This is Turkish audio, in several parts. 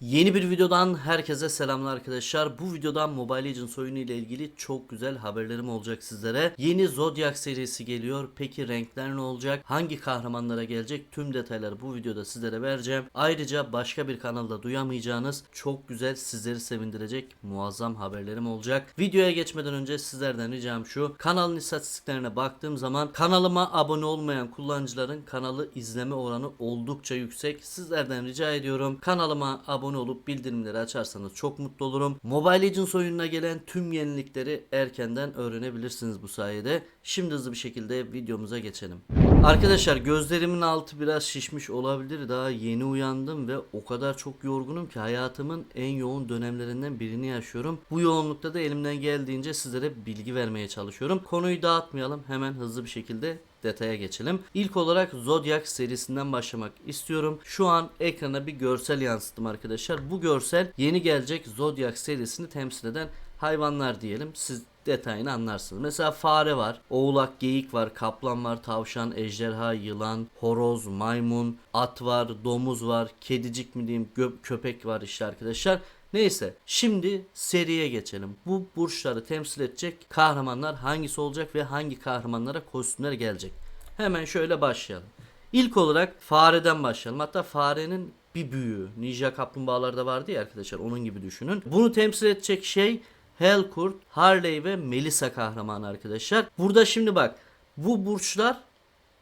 Yeni bir videodan herkese selamlar arkadaşlar. Bu videodan Mobile Legends oyunu ile ilgili çok güzel haberlerim olacak sizlere. Yeni Zodiac serisi geliyor. Peki renkler ne olacak? Hangi kahramanlara gelecek? Tüm detayları bu videoda sizlere vereceğim. Ayrıca başka bir kanalda duyamayacağınız çok güzel sizleri sevindirecek muazzam haberlerim olacak. Videoya geçmeden önce sizlerden ricam şu. Kanalın istatistiklerine baktığım zaman kanalıma abone olmayan kullanıcıların kanalı izleme oranı oldukça yüksek. Sizlerden rica ediyorum. Kanalıma abone olup bildirimleri açarsanız çok mutlu olurum. Mobile Legends oyununa gelen tüm yenilikleri erkenden öğrenebilirsiniz bu sayede. Şimdi hızlı bir şekilde videomuza geçelim. Arkadaşlar gözlerimin altı biraz şişmiş olabilir. Daha yeni uyandım ve o kadar çok yorgunum ki hayatımın en yoğun dönemlerinden birini yaşıyorum. Bu yoğunlukta da elimden geldiğince sizlere bilgi vermeye çalışıyorum. Konuyu dağıtmayalım. Hemen hızlı bir şekilde detaya geçelim. İlk olarak Zodiac serisinden başlamak istiyorum. Şu an ekrana bir görsel yansıttım arkadaşlar. Bu görsel yeni gelecek Zodiac serisini temsil eden hayvanlar diyelim. Siz detayını anlarsınız. Mesela fare var, oğlak, geyik var, kaplan var, tavşan, ejderha, yılan, horoz, maymun, at var, domuz var, kedicik mi diyeyim, köpek var işte arkadaşlar. Neyse şimdi seriye geçelim. Bu burçları temsil edecek kahramanlar hangisi olacak ve hangi kahramanlara kostümler gelecek? Hemen şöyle başlayalım. İlk olarak fareden başlayalım. Hatta farenin bir büyüğü. Ninja kaplumbağalarda vardı ya arkadaşlar onun gibi düşünün. Bunu temsil edecek şey Helkurt, Harley ve Melissa kahramanı arkadaşlar. Burada şimdi bak bu burçlar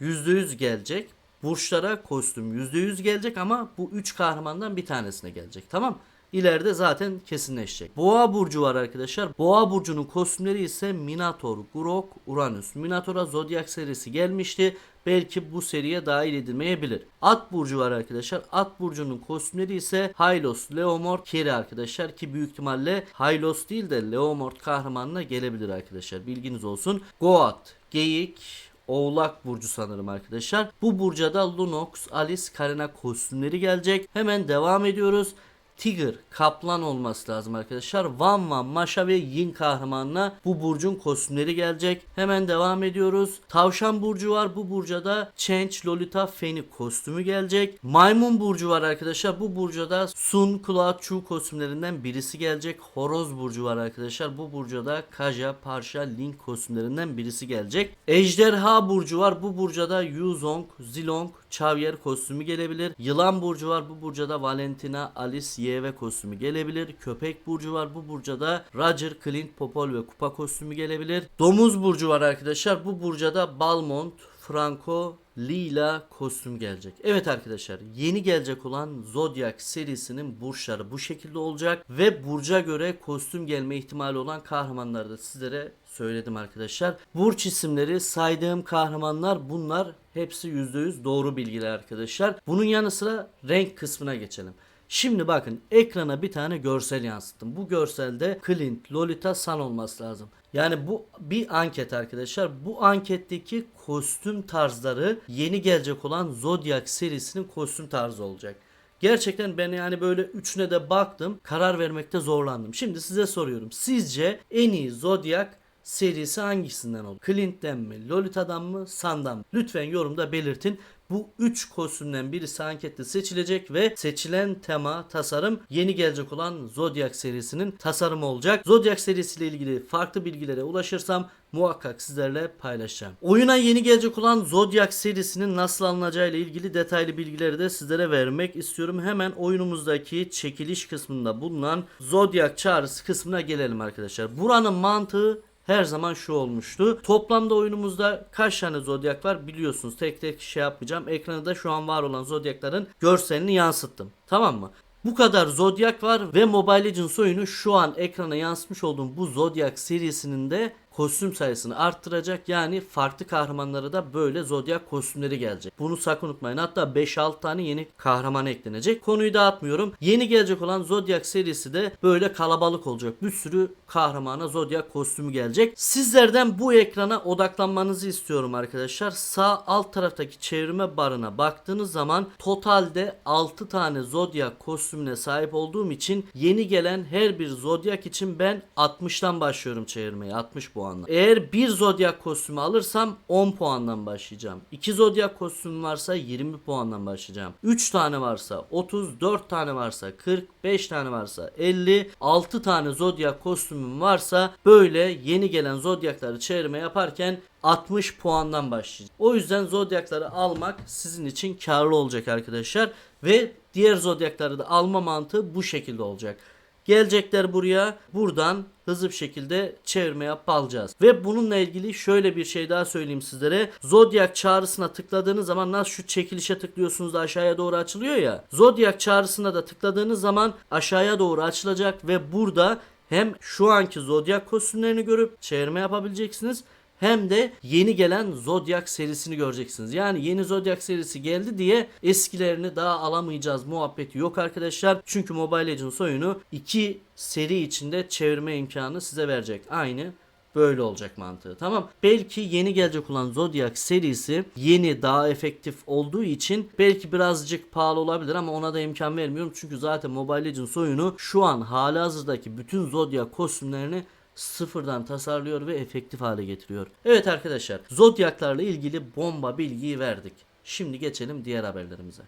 %100 gelecek. Burçlara kostüm %100 gelecek ama bu 3 kahramandan bir tanesine gelecek. Tamam İleride zaten kesinleşecek. Boğa burcu var arkadaşlar. Boğa burcunun kostümleri ise Minotaur, Grok, Uranüs. Minotaur'a Zodiac serisi gelmişti. Belki bu seriye dahil edilmeyebilir. At burcu var arkadaşlar. At burcunun kostümleri ise Hylos, Leomord, Keri arkadaşlar ki büyük ihtimalle Hylos değil de Leomord kahramanına gelebilir arkadaşlar. Bilginiz olsun. Goat, Geyik, Oğlak burcu sanırım arkadaşlar. Bu burca da Lunox, Alice, Karina kostümleri gelecek. Hemen devam ediyoruz. Tiger, kaplan olması lazım arkadaşlar. Van Van, Maşa ve Yin kahramanına bu burcun kostümleri gelecek. Hemen devam ediyoruz. Tavşan burcu var. Bu burca da Change, Lolita, Feni kostümü gelecek. Maymun burcu var arkadaşlar. Bu burca da Sun, Cloud, Chu kostümlerinden birisi gelecek. Horoz burcu var arkadaşlar. Bu burca da Kaja, Parsha, Link kostümlerinden birisi gelecek. Ejderha burcu var. Bu burca da Yuzong, Zilong, Xavier kostümü gelebilir. Yılan burcu var. Bu burca da Valentina, Alice, Yeve kostümü gelebilir. Köpek burcu var. Bu burca da Roger, Clint, Popol ve Kupa kostümü gelebilir. Domuz burcu var arkadaşlar. Bu burca da Balmont, Franco, Lila kostüm gelecek. Evet arkadaşlar yeni gelecek olan Zodiac serisinin burçları bu şekilde olacak ve burca göre kostüm gelme ihtimali olan kahramanları da sizlere söyledim arkadaşlar. Burç isimleri saydığım kahramanlar bunlar hepsi %100 doğru bilgiler arkadaşlar. Bunun yanı sıra renk kısmına geçelim. Şimdi bakın ekrana bir tane görsel yansıttım. Bu görselde Clint, Lolita, Sun olması lazım. Yani bu bir anket arkadaşlar. Bu anketteki kostüm tarzları yeni gelecek olan Zodiac serisinin kostüm tarzı olacak. Gerçekten ben yani böyle üçüne de baktım. Karar vermekte zorlandım. Şimdi size soruyorum. Sizce en iyi Zodiac serisi hangisinden olur? Clint'ten mi? Lolita'dan mı? Sun'dan mı? Lütfen yorumda belirtin. Bu 3 kostümden birisi ankette seçilecek ve seçilen tema, tasarım yeni gelecek olan Zodiac serisinin tasarımı olacak. Zodiac serisiyle ilgili farklı bilgilere ulaşırsam muhakkak sizlerle paylaşacağım. Oyuna yeni gelecek olan Zodiac serisinin nasıl alınacağı ile ilgili detaylı bilgileri de sizlere vermek istiyorum. Hemen oyunumuzdaki çekiliş kısmında bulunan Zodiac çağrısı kısmına gelelim arkadaşlar. Buranın mantığı her zaman şu olmuştu. Toplamda oyunumuzda kaç tane zodyak var biliyorsunuz. Tek tek şey yapmayacağım. Ekrana da şu an var olan zodyakların görselini yansıttım. Tamam mı? Bu kadar zodyak var ve Mobile Legends oyunu şu an ekrana yansıtmış olduğum bu zodyak serisinin de kostüm sayısını arttıracak. Yani farklı kahramanlara da böyle zodyak kostümleri gelecek. Bunu sakın unutmayın. Hatta 5-6 tane yeni kahraman eklenecek. Konuyu dağıtmıyorum. Yeni gelecek olan zodyak serisi de böyle kalabalık olacak. Bir sürü kahramana zodyak kostümü gelecek. Sizlerden bu ekrana odaklanmanızı istiyorum arkadaşlar. Sağ alt taraftaki çevirme barına baktığınız zaman totalde 6 tane zodyak kostümüne sahip olduğum için yeni gelen her bir zodyak için ben 60'tan başlıyorum çevirmeye. 60 puan. Puanla. Eğer bir zodyak kostümü alırsam 10 puandan başlayacağım. 2 zodyak kostümü varsa 20 puandan başlayacağım. 3 tane varsa 30, 4 tane varsa 40, 5 tane varsa 50, 6 tane zodyak kostümüm varsa böyle yeni gelen zodyakları çevirme yaparken 60 puandan başlayacak. O yüzden zodyakları almak sizin için karlı olacak arkadaşlar. Ve diğer zodyakları da alma mantığı bu şekilde olacak. Gelecekler buraya buradan hızlı bir şekilde çevirme yapıp alacağız. Ve bununla ilgili şöyle bir şey daha söyleyeyim sizlere. Zodyak çağrısına tıkladığınız zaman nasıl şu çekilişe tıklıyorsunuz da aşağıya doğru açılıyor ya. Zodyak çağrısına da tıkladığınız zaman aşağıya doğru açılacak ve burada hem şu anki zodyak kostümlerini görüp çevirme yapabileceksiniz hem de yeni gelen Zodiac serisini göreceksiniz. Yani yeni Zodiac serisi geldi diye eskilerini daha alamayacağız muhabbeti yok arkadaşlar. Çünkü Mobile Legends oyunu iki seri içinde çevirme imkanı size verecek. Aynı böyle olacak mantığı. Tamam. Belki yeni gelecek olan Zodiac serisi yeni daha efektif olduğu için belki birazcık pahalı olabilir ama ona da imkan vermiyorum. Çünkü zaten Mobile Legends oyunu şu an halihazırdaki bütün Zodiac kostümlerini sıfırdan tasarlıyor ve efektif hale getiriyor. Evet arkadaşlar Zodyaklarla ilgili bomba bilgiyi verdik. Şimdi geçelim diğer haberlerimize.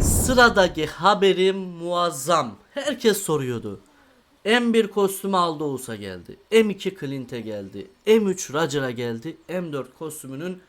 Sıradaki haberim muazzam. Herkes soruyordu. M1 kostümü Aldous'a geldi. M2 Clint'e geldi. M3 Roger'a geldi. M4 kostümünün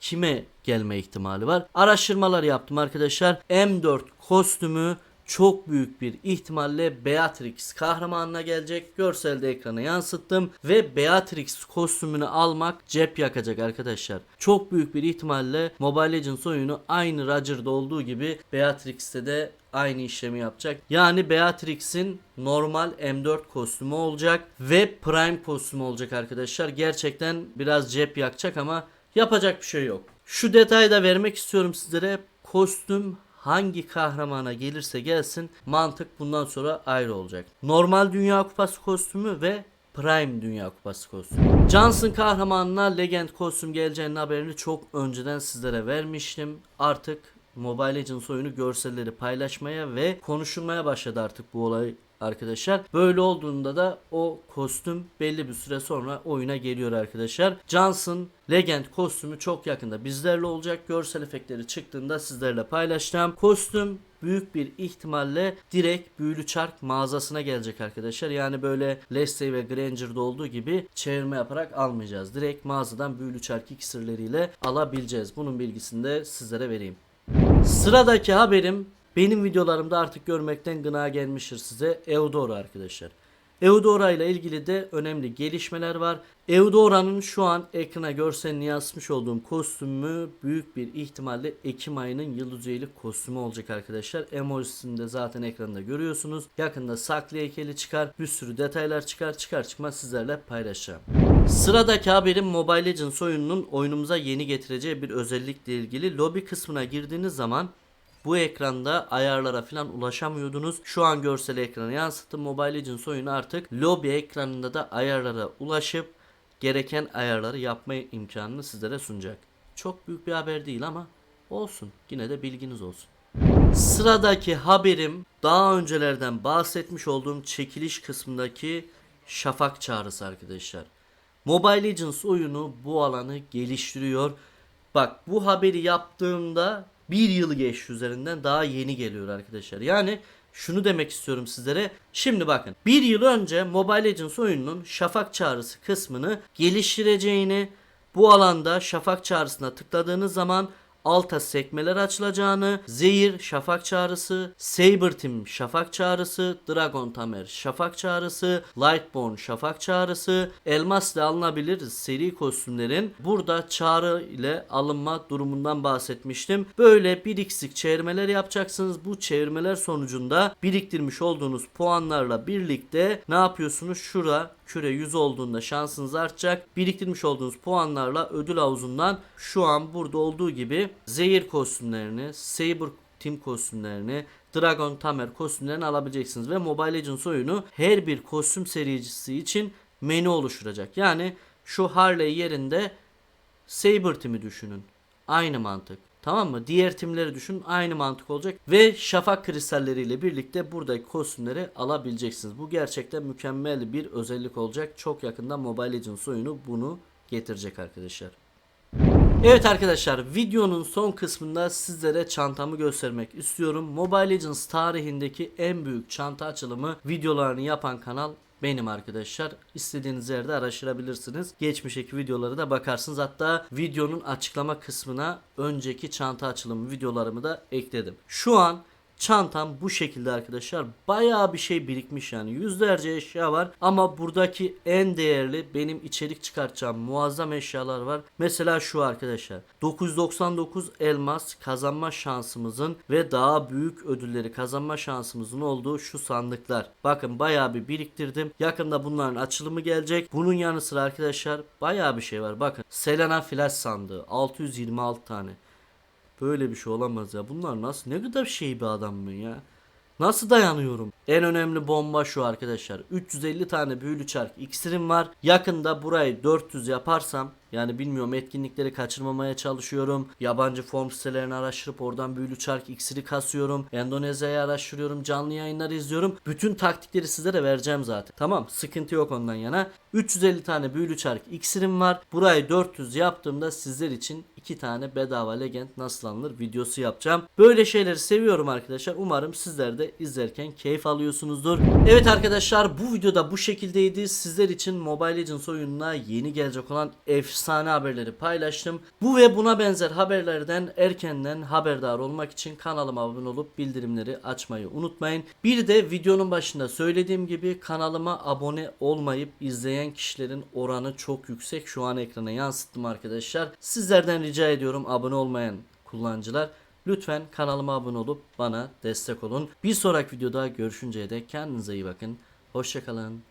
kime gelme ihtimali var? Araştırmalar yaptım arkadaşlar. M4 kostümü çok büyük bir ihtimalle Beatrix kahramanına gelecek. Görselde ekrana yansıttım ve Beatrix kostümünü almak cep yakacak arkadaşlar. Çok büyük bir ihtimalle Mobile Legends oyunu aynı Roger'da olduğu gibi Beatrix'te de aynı işlemi yapacak. Yani Beatrix'in normal M4 kostümü olacak ve Prime kostümü olacak arkadaşlar. Gerçekten biraz cep yakacak ama yapacak bir şey yok. Şu detayı da vermek istiyorum sizlere. Kostüm hangi kahramana gelirse gelsin mantık bundan sonra ayrı olacak. Normal Dünya Kupası kostümü ve Prime Dünya Kupası kostümü. Johnson kahramanına Legend kostüm geleceğinin haberini çok önceden sizlere vermiştim. Artık Mobile Legends oyunu görselleri paylaşmaya ve konuşulmaya başladı artık bu olay arkadaşlar. Böyle olduğunda da o kostüm belli bir süre sonra oyuna geliyor arkadaşlar. Johnson Legend kostümü çok yakında bizlerle olacak. Görsel efektleri çıktığında sizlerle paylaşacağım. Kostüm büyük bir ihtimalle direkt büyülü çark mağazasına gelecek arkadaşlar. Yani böyle Leslie ve Granger'da olduğu gibi çevirme yaparak almayacağız. Direkt mağazadan büyülü çark iksirleriyle alabileceğiz. Bunun bilgisini de sizlere vereyim. Sıradaki haberim benim videolarımda artık görmekten gına gelmiştir size Eudora arkadaşlar. Eudora ile ilgili de önemli gelişmeler var. Eudora'nın şu an ekrana görselini yansıtmış olduğum kostümü büyük bir ihtimalle Ekim ayının yıldız üyelik kostümü olacak arkadaşlar. Emojisini de zaten ekranda görüyorsunuz. Yakında saklı heykeli çıkar. Bir sürü detaylar çıkar. Çıkar çıkmaz sizlerle paylaşacağım. Sıradaki haberim Mobile Legends oyununun oyunumuza yeni getireceği bir özellikle ilgili. Lobby kısmına girdiğiniz zaman bu ekranda ayarlara falan ulaşamıyordunuz. Şu an görsel ekrana yansıttım. Mobile Legends oyunu artık lobi ekranında da ayarlara ulaşıp gereken ayarları yapma imkanını sizlere sunacak. Çok büyük bir haber değil ama olsun. Yine de bilginiz olsun. Sıradaki haberim daha öncelerden bahsetmiş olduğum çekiliş kısmındaki şafak çağrısı arkadaşlar. Mobile Legends oyunu bu alanı geliştiriyor. Bak bu haberi yaptığımda bir yıl geçti üzerinden daha yeni geliyor arkadaşlar. Yani şunu demek istiyorum sizlere. Şimdi bakın bir yıl önce Mobile Legends oyununun şafak çağrısı kısmını geliştireceğini bu alanda şafak çağrısına tıkladığınız zaman alta sekmeler açılacağını, Zehir şafak çağrısı, Saber Team şafak çağrısı, Dragon Tamer şafak çağrısı, Lightborn şafak çağrısı, elmas ile alınabilir seri kostümlerin burada çağrı ile alınma durumundan bahsetmiştim. Böyle 1x'lik çevirmeler yapacaksınız. Bu çevirmeler sonucunda biriktirmiş olduğunuz puanlarla birlikte ne yapıyorsunuz? Şura küre 100 olduğunda şansınız artacak. Biriktirmiş olduğunuz puanlarla ödül havuzundan şu an burada olduğu gibi zehir kostümlerini, Saber Team kostümlerini, Dragon Tamer kostümlerini alabileceksiniz. Ve Mobile Legends oyunu her bir kostüm sericisi için menü oluşturacak. Yani şu Harley yerinde Saber Team'i düşünün. Aynı mantık. Tamam mı? Diğer timleri düşün. Aynı mantık olacak. Ve şafak kristalleriyle birlikte buradaki kostümleri alabileceksiniz. Bu gerçekten mükemmel bir özellik olacak. Çok yakında Mobile Legends oyunu bunu getirecek arkadaşlar. Evet arkadaşlar videonun son kısmında sizlere çantamı göstermek istiyorum. Mobile Legends tarihindeki en büyük çanta açılımı videolarını yapan kanal benim arkadaşlar. İstediğiniz yerde araştırabilirsiniz. Geçmişteki videoları da bakarsınız. Hatta videonun açıklama kısmına önceki çanta açılımı videolarımı da ekledim. Şu an Çantam bu şekilde arkadaşlar. Bayağı bir şey birikmiş yani. Yüzlerce eşya var. Ama buradaki en değerli benim içerik çıkartacağım muazzam eşyalar var. Mesela şu arkadaşlar. 999 elmas kazanma şansımızın ve daha büyük ödülleri kazanma şansımızın olduğu şu sandıklar. Bakın bayağı bir biriktirdim. Yakında bunların açılımı gelecek. Bunun yanı sıra arkadaşlar bayağı bir şey var. Bakın Selena Flash sandığı 626 tane. Böyle bir şey olamaz ya. Bunlar nasıl ne kadar şey bir adam ben ya. Nasıl dayanıyorum? En önemli bomba şu arkadaşlar. 350 tane büyülü çark iksirim var. Yakında burayı 400 yaparsam yani bilmiyorum etkinlikleri kaçırmamaya çalışıyorum. Yabancı form sitelerini araştırıp oradan büyülü çark iksiri kasıyorum. Endonezya'yı araştırıyorum. Canlı yayınları izliyorum. Bütün taktikleri sizlere vereceğim zaten. Tamam sıkıntı yok ondan yana. 350 tane büyülü çark iksirim var. Burayı 400 yaptığımda sizler için 2 tane bedava legend nasıl alınır videosu yapacağım. Böyle şeyleri seviyorum arkadaşlar. Umarım sizler de izlerken keyif alıyorsunuzdur. Evet arkadaşlar bu videoda bu şekildeydi. Sizler için Mobile Legends oyununa yeni gelecek olan efsane haberleri paylaştım. Bu ve buna benzer haberlerden erkenden haberdar olmak için kanalıma abone olup bildirimleri açmayı unutmayın. Bir de videonun başında söylediğim gibi kanalıma abone olmayıp izleyen kişilerin oranı çok yüksek. Şu an ekrana yansıttım arkadaşlar. Sizlerden rica ediyorum abone olmayan kullanıcılar Lütfen kanalıma abone olup bana destek olun. Bir sonraki videoda görüşünceye dek kendinize iyi bakın. Hoşçakalın.